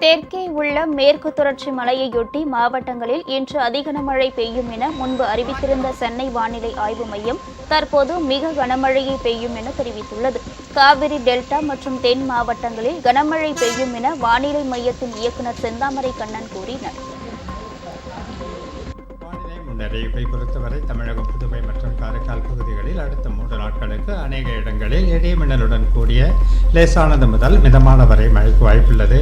தெற்கே உள்ள மேற்கு தொடர்ச்சி மலையையொட்டி மாவட்டங்களில் இன்று அதிக கனமழை பெய்யும் என முன்பு அறிவித்திருந்த சென்னை வானிலை ஆய்வு மையம் தற்போது மிக கனமழையை பெய்யும் என தெரிவித்துள்ளது. காவிரி டெல்டா மற்றும் தென் மாவட்டங்களில் கனமழை பெய்யும் என வானிலை மையத்தின் இயக்குநர் செந்தாமரை கண்ணன் கூறினார். வானிலை பொறுத்தவரை தமிழகம் புதுவை மற்றும் காரைக்கால் பகுதிகளில் அடுத்த மூன்று நாட்களுக்கு அநேக இடங்களில் இடிமின்னலுடன் கூடிய லேசானது முதல் மிதமான வரை மழைக்கு வாய்ப்புள்ளது.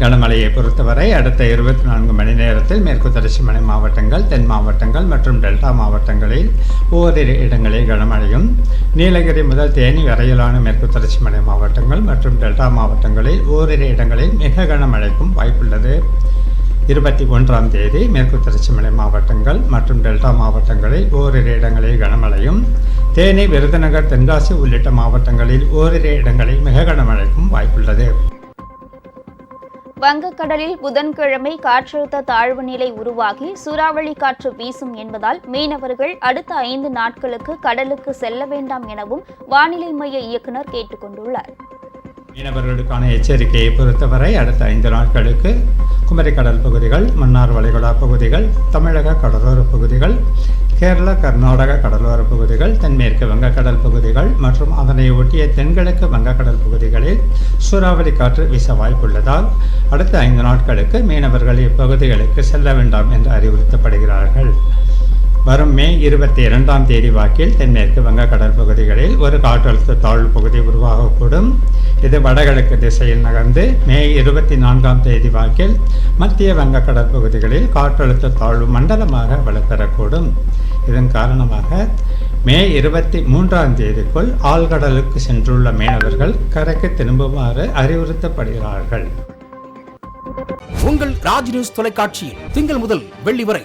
கனமழையை பொறுத்தவரை அடுத்த இருபத்தி நான்கு மணி நேரத்தில் மேற்கு தொடர்ச்சி மலை மாவட்டங்கள் தென் மாவட்டங்கள் மற்றும் டெல்டா மாவட்டங்களில் ஓரிரு இடங்களில் கனமழையும் நீலகிரி முதல் தேனி வரையிலான மேற்கு தொடர்ச்சி மலை மாவட்டங்கள் மற்றும் டெல்டா மாவட்டங்களில் ஓரிரு இடங்களில் மிக கனமழைக்கும் வாய்ப்புள்ளது. இருபத்தி ஒன்றாம் தேதி மேற்கு தொடர்ச்சி மலை மாவட்டங்கள் மற்றும் டெல்டா மாவட்டங்களில் ஓரிரு இடங்களில் கனமழையும் தேனி விருதுநகர் தென்காசி உள்ளிட்ட மாவட்டங்களில் ஓரிரு இடங்களில் மிக கனமழைக்கும் வாய்ப்புள்ளது. வங்கக்கடலில் புதன்கிழமை காற்றழுத்த தாழ்வு நிலை உருவாகி சூறாவளி காற்று வீசும் என்பதால் மீனவர்கள் அடுத்த ஐந்து நாட்களுக்கு கடலுக்கு செல்ல வேண்டாம் எனவும் வானிலை மைய இயக்குநர் கேட்டுக்கொண்டுள்ளார். மீனவர்களுக்கான எச்சரிக்கையை பொறுத்தவரை அடுத்த ஐந்து நாட்களுக்கு குமரி கடல் பகுதிகள் மன்னார் வளைகுடா பகுதிகள் தமிழக கடலோர பகுதிகள் கேரள கர்நாடக கடலோர பகுதிகள் தென்மேற்கு வங்கக்கடல் பகுதிகள் மற்றும் அதனை ஒட்டிய தென்கிழக்கு வங்கக்கடல் பகுதிகளில் சூறாவளி காற்று வீச வாய்ப்புள்ளதால் அடுத்த ஐந்து நாட்களுக்கு மீனவர்கள் இப்பகுதிகளுக்கு செல்ல வேண்டாம் என்று அறிவுறுத்தப்படுகிறார்கள். வரும் மே இருபத்தி இரண்டாம் தேதி வாக்கில் தென்மேற்கு வங்கக்கடல் பகுதிகளில் ஒரு காற்றழுத்த தாழ்வு பகுதி உருவாகக்கூடும். இது வடகிழக்கு திசையில் நகர்ந்து மே இருபத்தி நான்காம் தேதி வாக்கில் மத்திய வங்கக்கடல் பகுதிகளில் காற்றழுத்த தாழ்வு மண்டலமாக வலுப்பெறக்கூடும். இதன் காரணமாக மே இருபத்தி மூன்றாம் தேதிக்குள் ஆழ்கடலுக்கு சென்றுள்ள மீனவர்கள் கரைக்கு திரும்புமாறு அறிவுறுத்தப்படுகிறார்கள். உங்கள் ராஜ் நியூஸ் தொலைக்காட்சியில் திங்கள் முதல் வெள்ளி வரை